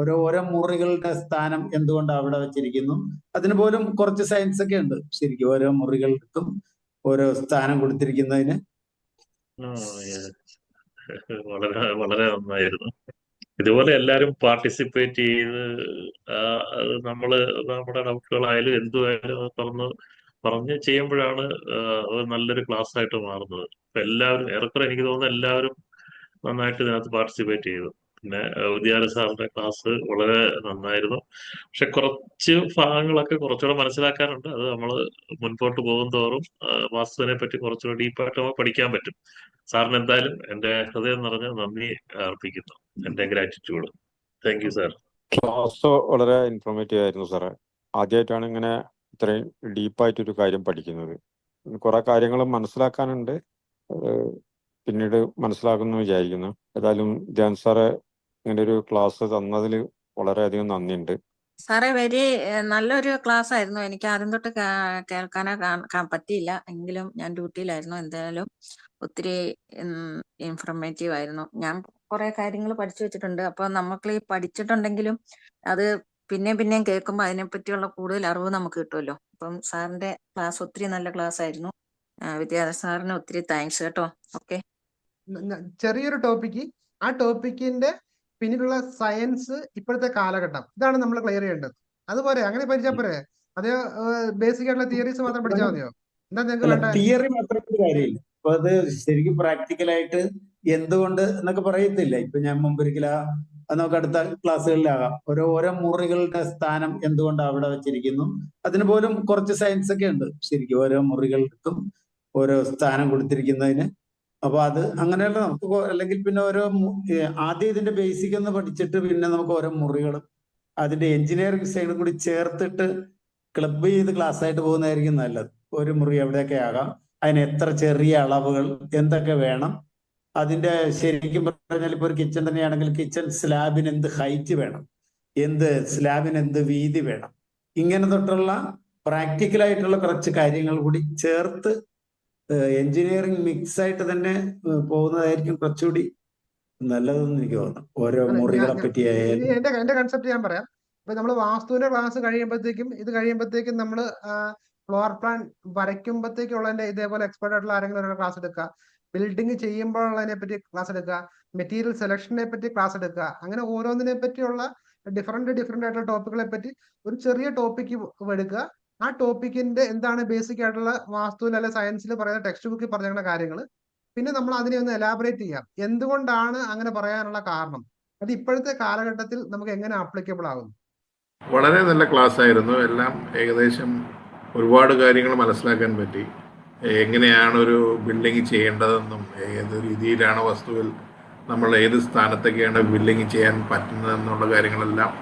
ഓരോ ഓരോ മുറികളുടെ സ്ഥാനം എന്തുകൊണ്ട് അവിടെ വെച്ചിരിക്കുന്നു? അതിന് പോലും കുറച്ച് സയൻസ് ഒക്കെ ഉണ്ട്. ശരിക്കും ഓരോ മുറികൾക്കും ഓരോ സ്ഥാനം കൊടുത്തിരിക്കുന്നതിന്. വളരെ വളരെ നന്നായിരുന്നു. ഇതുപോലെ എല്ലാരും പാർട്ടിസിപ്പേറ്റ് ചെയ്ത് നമ്മൾ നമ്മുടെ ഡൗട്ടുകളായാലും എന്തുമായാലും തുറന്ന് പറഞ്ഞ് ചെയ്യുമ്പോഴാണ് നല്ലൊരു ക്ലാസ് ആയിട്ട് മാറുന്നത്. എല്ലാവരും ഏറെക്കുറെ എനിക്ക് തോന്നുന്നു എല്ലാവരും നന്നായിട്ട് ഇതിനകത്ത് പാർട്ടിസിപ്പേറ്റ് ചെയ്തു. പിന്നെ ഉദ്യാന സാറിന്റെ ക്ലാസ് വളരെ നന്നായിരുന്നു. പക്ഷെ കുറച്ച് ഭാഗങ്ങളൊക്കെ കുറച്ചുകൂടെ മനസ്സിലാക്കാനുണ്ട്. അത് നമ്മൾ മുൻപോട്ട് പോകും തോറും വാസ്തുവിനെ പറ്റി കുറച്ചുകൂടെ ഡീപ്പായിട്ട് നമുക്ക് പഠിക്കാൻ പറ്റും. സാറിന് എന്തായാലും എന്റെ ഹൃദയം നിറഞ്ഞ നന്ദി അർപ്പിക്കുന്നു. എന്റെ gratitude thank you sir class വളരെ ഇൻഫോർമേറ്റീവ് ആയിരുന്നു സാറേ ആദ്യമായിട്ടാണ് ഇങ്ങനെ ഇത്രയും ഡീപ്പായിട്ടൊരു കാര്യം പഠിക്കുന്നത്. കുറെ കാര്യങ്ങൾ മനസ്സിലാക്കാനുണ്ട്. പിന്നീട് മനസ്സിലാക്കുന്നു വിചാരിക്കുന്നു. ഏതായാലും ധ്യാൻ സാറ് ഇങ്ങനെ ഒരു ക്ലാസ് തന്നതിൽ വളരെയധികം നന്ദിയുണ്ട്. സാറേ വെരി നല്ലൊരു ക്ലാസ് ആയിരുന്നു എനിക്ക് ആദ്യം തൊട്ട് കേൾക്കാനോ പറ്റിയില്ല. എങ്കിലും ഞാൻ ഡ്യൂട്ടിയിലായിരുന്നു എന്തായാലും. ഒത്തിരി ഇൻഫർമേറ്റീവ് ആയിരുന്നു. ഞാൻ കുറെ കാര്യങ്ങൾ പഠിച്ചു വെച്ചിട്ടുണ്ട്. അപ്പൊ നമുക്ക് ഈ പഠിച്ചിട്ടുണ്ടെങ്കിലും അത് പിന്നെയും പിന്നെയും കേൾക്കുമ്പോൾ അതിനെപ്പറ്റിയുള്ള കൂടുതൽ അറിവ് നമുക്ക് കിട്ടുമല്ലോ. അപ്പം സാറിന്റെ ക്ലാസ് ഒത്തിരി നല്ല ക്ലാസ് ആയിരുന്നു വിദ്യാഭ്യാസ സാറിന് ഒത്തിരി താങ്ക്സ് കേട്ടോ. ഓക്കെ. ചെറിയൊരു ടോപ്പിക്ക്. ആ ടോപ്പിക്കിന്റെ പിന്നിലുള്ള സയൻസ് ഇപ്പോഴത്തെ കാലഘട്ടം. ഇതാണ് നമ്മൾ ക്ലിയർ ചെയ്യേണ്ടത്. അതുപോലെ അങ്ങനെ പഠിച്ചാൽ പോരെ? അതേ ബേസിക് ആയിട്ടുള്ള തിയറീസ് മാത്രം പഠിച്ചാൽ മതിയോ? എന്താ നിങ്ങൾക്ക് തിയറി മാത്രം കാര്യമില്ല. അപ്പൊ അത് ശരിക്കും പ്രാക്ടിക്കലായിട്ട് എന്തുകൊണ്ട് എന്നൊക്കെ പറയത്തില്ല. ഇപ്പൊ ഞാൻ മുമ്പൊരിക്കൽ ആ അത് നമുക്ക് അടുത്ത ക്ലാസ്സുകളിലാകാം. ഓരോ ഓരോ മുറികളുടെ സ്ഥാനം എന്തുകൊണ്ട് അവിടെ വെച്ചിരിക്കുന്നു? അതിന് പോലും കുറച്ച് സയൻസ് ഒക്കെ ഉണ്ട്. ശരിക്കും ഓരോ മുറികൾക്കും ഓരോ സ്ഥാനം കൊടുത്തിരിക്കുന്നതിന് അപ്പൊ അത് അങ്ങനെയല്ല നമുക്ക് അല്ലെങ്കിൽ പിന്നെ ഓരോ ആദ്യം ഇതിന്റെ ബേസിക് ഒന്ന് പഠിച്ചിട്ട് പിന്നെ നമുക്ക് ഓരോ മുറികളും അതിന്റെ എഞ്ചിനീയറിംഗ് സൈഡും കൂടി ചേർത്തിട്ട് ക്ലബ് ചെയ്ത് ക്ലാസ് ആയിട്ട് പോകുന്നതായിരിക്കും നല്ലത്. ഒരു മുറി എവിടെയൊക്കെ ആകാം അതിന് എത്ര ചെറിയ അളവുകൾ എന്തൊക്കെ വേണം അതിന്റെ ശരിക്കും പറഞ്ഞാൽ ഇപ്പൊ ഒരു കിച്ചൺ തന്നെയാണെങ്കിൽ കിച്ചൺ സ്ലാബിന് എന്ത് ഹൈറ്റ് വേണം എന്ത് സ്ലാബിന് എന്ത് വീതി വേണം ഇങ്ങനെ തൊട്ടുള്ള പ്രാക്ടിക്കൽ ആയിട്ടുള്ള കുറച്ച് കാര്യങ്ങൾ കൂടി ചേർത്ത് എഞ്ചിനീയറിംഗ് മിക്സ് ആയിട്ട് തന്നെ പോകുന്നതായിരിക്കും കുറച്ചുകൂടി നല്ലതെന്ന് എനിക്ക് തോന്നുന്നു. ഓരോ മുറികളെ പറ്റി എന്റെ എന്റെ കൺസെപ്റ്റ് ഞാൻ പറയാം. ഇപ്പൊ നമ്മൾ വാസ്തുവിന്റെ ക്ലാസ് കഴിയുമ്പോഴത്തേക്കും ഇത് കഴിയുമ്പോഴത്തേക്കും നമ്മൾ ഫ്ലോർ പ്ലാൻ വരയ്ക്കുമ്പോഴത്തേക്കുള്ളതിന്റെ ഇതേപോലെ എക്സ്പെർട്ട് ആയിട്ടുള്ള ആരെങ്കിലും ഒരു ക്ലാസ് എടുക്കുക. ബിൽഡിംഗ് ചെയ്യുമ്പോഴുള്ളതിനെ പറ്റി ക്ലാസ് എടുക്കുക. മെറ്റീരിയൽ സെലക്ഷനെ പറ്റി ക്ലാസ് എടുക്കുക. അങ്ങനെ ഓരോന്നിനെ പറ്റിയുള്ള ഡിഫറെന്റ് ഡിഫറെന്റ് ആയിട്ടുള്ള ടോപ്പിക്കുകളെ പറ്റി ഒരു ചെറിയ ടോപ്പിക്ക് എടുക്കുക. ആ ടോപ്പിക്കിന്റെ എന്താണ് ബേസിക് ആയിട്ടുള്ള വാസ്തുവിൽ അല്ലെ സയൻസിൽ പറയുന്ന ടെക്സ്റ്റ് ബുക്കിൽ പറഞ്ഞ കാര്യങ്ങൾ പിന്നെ നമ്മൾ അതിനെ ഒന്ന് എലാബറേറ്റ് ചെയ്യാം. എന്തുകൊണ്ടാണ് അങ്ങനെ പറയാനുള്ള കാരണം? അത് ഇപ്പോഴത്തെ കാലഘട്ടത്തിൽ നമുക്ക് എങ്ങനെ ആപ്ലിക്കബിൾ ആകും വളരെ നല്ല ക്ലാസ് ആയിരുന്നു. എല്ലാം ഏകദേശം ഒരുപാട് കാര്യങ്ങൾ മനസ്സിലാക്കാൻ പറ്റി. എങ്ങനെയാണ് ഒരു ബിൽഡിംഗ് ചെയ്യേണ്ടതെന്നും ഏത് രീതിയിലാണ് വസ്തുവിൽ നമ്മൾ ഏത് സ്ഥാനത്തൊക്കെയാണ് ബിൽഡിംഗ് ചെയ്യാൻ പറ്റുന്നതെന്നുള്ള കാര്യങ്ങളെല്ലാം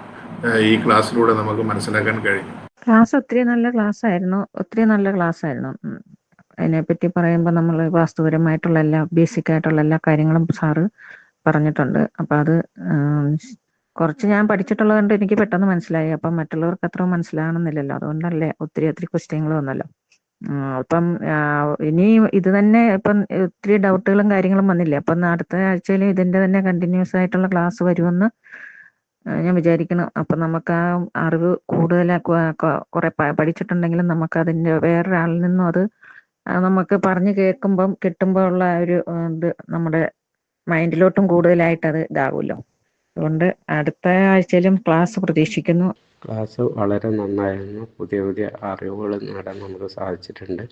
ഈ ക്ലാസ്സിലൂടെ നമുക്ക് മനസ്സിലാക്കാൻ കഴിഞ്ഞു. ക്ലാസ് ഒത്തിരി നല്ല ക്ലാസ് ആയിരുന്നു ഒത്തിരി നല്ല ക്ലാസ് ആയിരുന്നു. അതിനെപ്പറ്റി പറയുമ്പോൾ നമ്മൾ വാസ്തുപരമായിട്ടുള്ള എല്ലാ ബേസിക് ആയിട്ടുള്ള എല്ലാ കാര്യങ്ങളും സാറ് പറഞ്ഞിട്ടുണ്ട്. അപ്പം അത് കുറച്ച് ഞാൻ പഠിച്ചിട്ടുള്ളത് കൊണ്ട് എനിക്ക് പെട്ടെന്ന് മനസ്സിലായി. അപ്പം മറ്റുള്ളവർക്ക് അത്ര മനസ്സിലാകണമെന്നില്ലല്ലോ അതുകൊണ്ടല്ലേ ഒത്തിരി ഒത്തിരി ക്വസ്റ്റ്യങ്ങൾ വന്നല്ലോ. അപ്പം ഇനി ഇത് തന്നെ ഇപ്പം ഒത്തിരി ഡൗട്ടുകളും കാര്യങ്ങളും വന്നില്ലേ? അപ്പം അടുത്ത ആഴ്ചയിൽ ഇതിന്റെ തന്നെ കണ്ടിന്യൂസ് ആയിട്ടുള്ള ക്ലാസ് വരുമെന്ന് ഞാൻ വിചാരിക്കണം. അപ്പൊ നമുക്ക് ആ അറിവ് കൂടുതൽ കുറെ പഠിച്ചിട്ടുണ്ടെങ്കിലും നമുക്ക് അതിന്റെ വേറൊരാളിൽ നിന്നും അത് ആ, നമുക്ക് പറഞ്ഞു കേൾക്കുമ്പം കിട്ടുമ്പോൾ ഉള്ള ആ ഒരു ഇത് നമ്മുടെ മൈൻഡിലോട്ടും കൂടുതലായിട്ട് അത് ഇതാവുമല്ലോ. അതുകൊണ്ട് അടുത്ത ആഴ്ചയിലും ക്ലാസ് പ്രതീക്ഷിക്കുന്നു. ക്ലാസ് വളരെ നന്നായിരുന്നു. പുതിയ പുതിയ അറിവുകൾ നേടാൻ നമുക്ക് സാധിച്ചിട്ടുണ്ട്.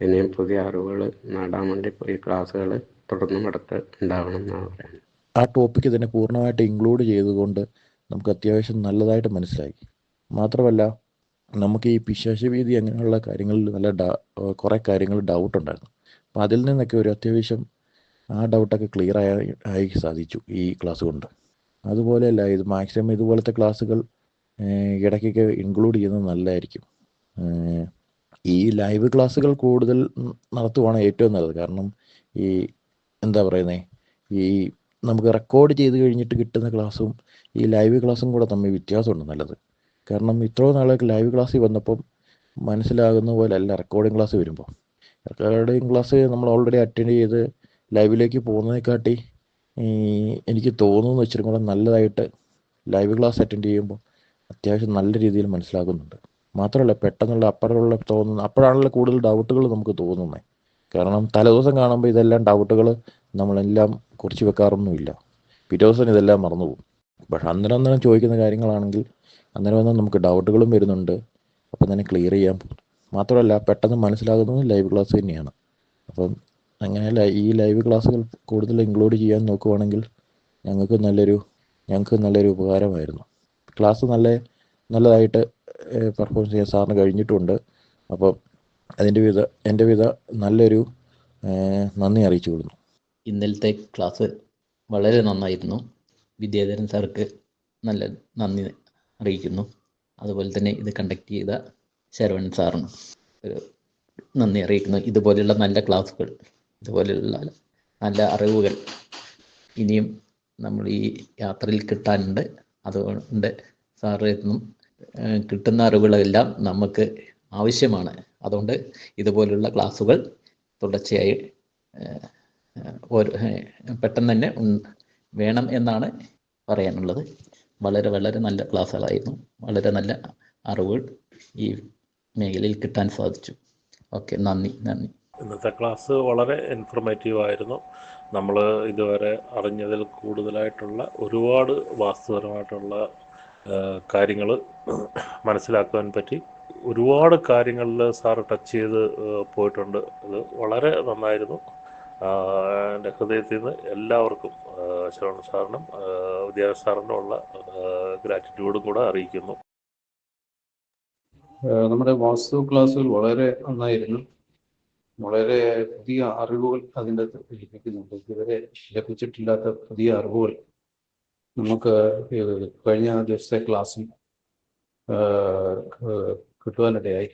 ഇനിയും പുതിയ അറിവുകൾ നേടാൻ വേണ്ടി ഈ ക്ലാസ്സുകൾ തുടർന്നും അടുത്ത് ഉണ്ടാവണം എന്നാണ് പറയുന്നത്. ആ ടോപ്പിക് തന്നെ പൂർണമായിട്ട് ഇൻക്ലൂഡ് ചെയ്തുകൊണ്ട് നമുക്ക് അത്യാവശ്യം നല്ലതായിട്ട് മനസ്സിലാക്കി. മാത്രമല്ല നമുക്ക് ഈ പിശാശഭീതി അങ്ങനെയുള്ള കാര്യങ്ങളിൽ നല്ല ഡ കുറേ കാര്യങ്ങൾ ഡൗട്ട് ഉണ്ടായിരുന്നു. അതിൽ നിന്നൊക്കെ ഒരു അത്യാവശ്യം ആ ഡൗട്ടൊക്കെ ക്ലിയർ ആയി ആയി സാധിച്ചു ഈ ക്ലാസ് കൊണ്ട്. അതുപോലെയല്ല ഇത് മാക്സിമം ഇതുപോലത്തെ ക്ലാസ്സുകൾ ഇടയ്ക്കൊക്കെ ഇൻക്ലൂഡ് ചെയ്യുന്നത് നല്ലതായിരിക്കും. ഈ ലൈവ് ക്ലാസ്സുകൾ കൂടുതൽ നടത്തുവാണ് ഏറ്റവും നല്ലത്. കാരണം ഈ എന്താ പറയുന്നത് ഈ നമുക്ക് റെക്കോർഡ് ചെയ്ത് കഴിഞ്ഞിട്ട് കിട്ടുന്ന ക്ലാസ്സും ഈ ലൈവ് ക്ലാസ്സും കൂടെ തമ്മിൽ വ്യത്യാസമുണ്ട് നല്ലത്. കാരണം ഇത്രയും നാളൊക്കെ ലൈവ് ക്ലാസ്സിൽ വന്നപ്പം മനസ്സിലാകുന്ന പോലെ അല്ല റെക്കോർഡിംഗ് ക്ലാസ് വരുമ്പോൾ റെക്കോർഡിംഗ് ക്ലാസ് നമ്മൾ ഓൾറെഡി അറ്റൻഡ് ചെയ്ത് ലൈവിലേക്ക് പോകുന്നതിനെക്കാട്ടി എനിക്ക് തോന്നുന്നു ഇച്ചിരി കൂടെ നല്ലതായിട്ട് ലൈവ് ക്ലാസ് അറ്റൻഡ് ചെയ്യുമ്പോൾ അത്യാവശ്യം നല്ല രീതിയിൽ മനസ്സിലാകുന്നുണ്ട്. മാത്രമല്ല പെട്ടെന്നുള്ള അപ്പുറമുള്ള തോന്നുന്ന അപ്പോഴാണല്ലോ കൂടുതൽ ഡൗട്ടുകൾ നമുക്ക് തോന്നുന്നത് കാരണം തലേദിവസം കാണുമ്പോൾ ഇതെല്ലാം ഡൗട്ടുകൾ നമ്മളെല്ലാം കുറിച്ച് വെക്കാറൊന്നുമില്ല. പിറ്റേ ദിവസം ഇതെല്ലാം മറന്നുപോകും. പക്ഷെ അന്നേരം അന്നേരം ചോദിക്കുന്ന കാര്യങ്ങളാണെങ്കിൽ അന്നേരം അന്നേരം നമുക്ക് ഡൗട്ടുകളും വരുന്നുണ്ട്. അപ്പം തന്നെ ക്ലിയർ ചെയ്യാൻ പോകും മാത്രമല്ല പെട്ടെന്ന് മനസ്സിലാകുന്നത് ലൈവ് ക്ലാസ് തന്നെയാണ്. അപ്പം അങ്ങനെ ഈ ലൈവ് ക്ലാസ്സുകൾ കൂടുതൽ ഇൻക്ലൂഡ് ചെയ്യാൻ നോക്കുവാണെങ്കിൽ ഞങ്ങൾക്ക് നല്ലൊരു ഞങ്ങൾക്ക് നല്ലൊരു ഉപകാരമായിരുന്നു. ക്ലാസ് നല്ല നല്ലതായിട്ട് പെർഫോം ചെയ്യാൻ സാറിന് കഴിഞ്ഞിട്ടുണ്ട്. അപ്പോൾ അതിന്റെ വിധ എന്റെ വിധ നല്ലൊരു നന്ദി അറിയിച്ചു കൊള്ളുന്നു. ഇന്നലത്തെ ക്ലാസ് വളരെ നന്നായിരുന്നു. വിദ്യാധരൻ സാർക്ക് നല്ല നന്ദി അറിയിക്കുന്നു. അതുപോലെ തന്നെ ഇത് കണ്ടക്ട് ചെയ്ത ശരവൺ സാറിന് ഒരു നന്ദി അറിയിക്കുന്നു. ഇതുപോലെയുള്ള നല്ല ക്ലാസ്സുകൾ ഇതുപോലെയുള്ള നല്ല അറിവുകൾ ഇനിയും നമ്മൾ ഈ യാത്രയിൽ കിട്ടാനുണ്ട്. അതുകൊണ്ട് സാറിൽ കിട്ടുന്ന അറിവുകളെല്ലാം നമുക്ക് ആവശ്യമാണ്. അതുകൊണ്ട് ഇതുപോലുള്ള ക്ലാസ്സുകൾ തുടർച്ചയായി പെട്ടെന്ന് തന്നെ വേണം എന്നാണ് പറയാനുള്ളത്. വളരെ വളരെ നല്ല ക്ലാസ്സുകളായിരുന്നു. വളരെ നല്ല അറിവുകൾ ഈ മേഖലയിൽ കിട്ടാൻ സാധിച്ചു. ഓക്കെ നന്ദി നന്ദി. ഇന്നത്തെ ക്ലാസ് വളരെ ഇൻഫർമേറ്റീവ് ആയിരുന്നു. നമ്മൾ ഇതുവരെ അറിഞ്ഞതിൽ കൂടുതലായിട്ടുള്ള ഒരുപാട് വാസ്തുപരമായിട്ടുള്ള കാര്യങ്ങൾ മനസ്സിലാക്കുവാൻ പറ്റി. ഒരുപാട് കാര്യങ്ങളിൽ സാർ ടച്ച് ചെയ്ത് പോയിട്ടുണ്ട്. അത് വളരെ നന്നായിരുന്നു. എന്റെ ഹൃദയത്തിൽ നിന്ന് എല്ലാവർക്കും ശരവൺ സാറിനും വിദ്യാഭ്യാസ സാറിനും ഉള്ള ഗ്രാറ്റിറ്റ്യൂഡും കൂടെ അറിയിക്കുന്നു. നമ്മുടെ വാസ്തു ക്ലാസ്സുകൾ വളരെ നന്നായിരുന്നു. വളരെ പുതിയ അറിവുകൾ അതിന്റെ ലഭിക്കുന്നുണ്ട്. ഇതുവരെ ലഭിച്ചിട്ടില്ലാത്ത പുതിയ അറിവുകൾ നമുക്ക് കഴിഞ്ഞ ദിവസത്തെ ക്ലാസ്സിൽ കിട്ടുവാനിടയായി.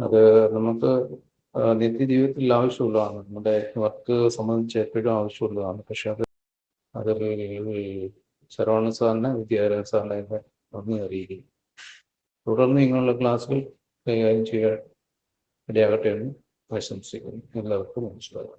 അത് നമുക്ക് നിത്യ നിത്യജീവിതത്തിൽ ആവശ്യമുള്ളതാണ്. നമ്മുടെ വർക്ക് സംബന്ധിച്ച് എപ്പോഴും ആവശ്യമുള്ളതാണ്. പക്ഷെ അത് അത് ശരവണ സാറിനെ വിദ്യാഭ്യാസ സാറിനെ നന്ദി അറിയിക്കുന്നു. തുടർന്ന് ഇങ്ങനെയുള്ള ക്ലാസ്സുകൾ കൈകാര്യം ചെയ്യാൻ ഇടയാകട്ടെ എന്ന് പ്രശംസിക്കുന്നു എല്ലാവർക്കും നമസ്കാരം.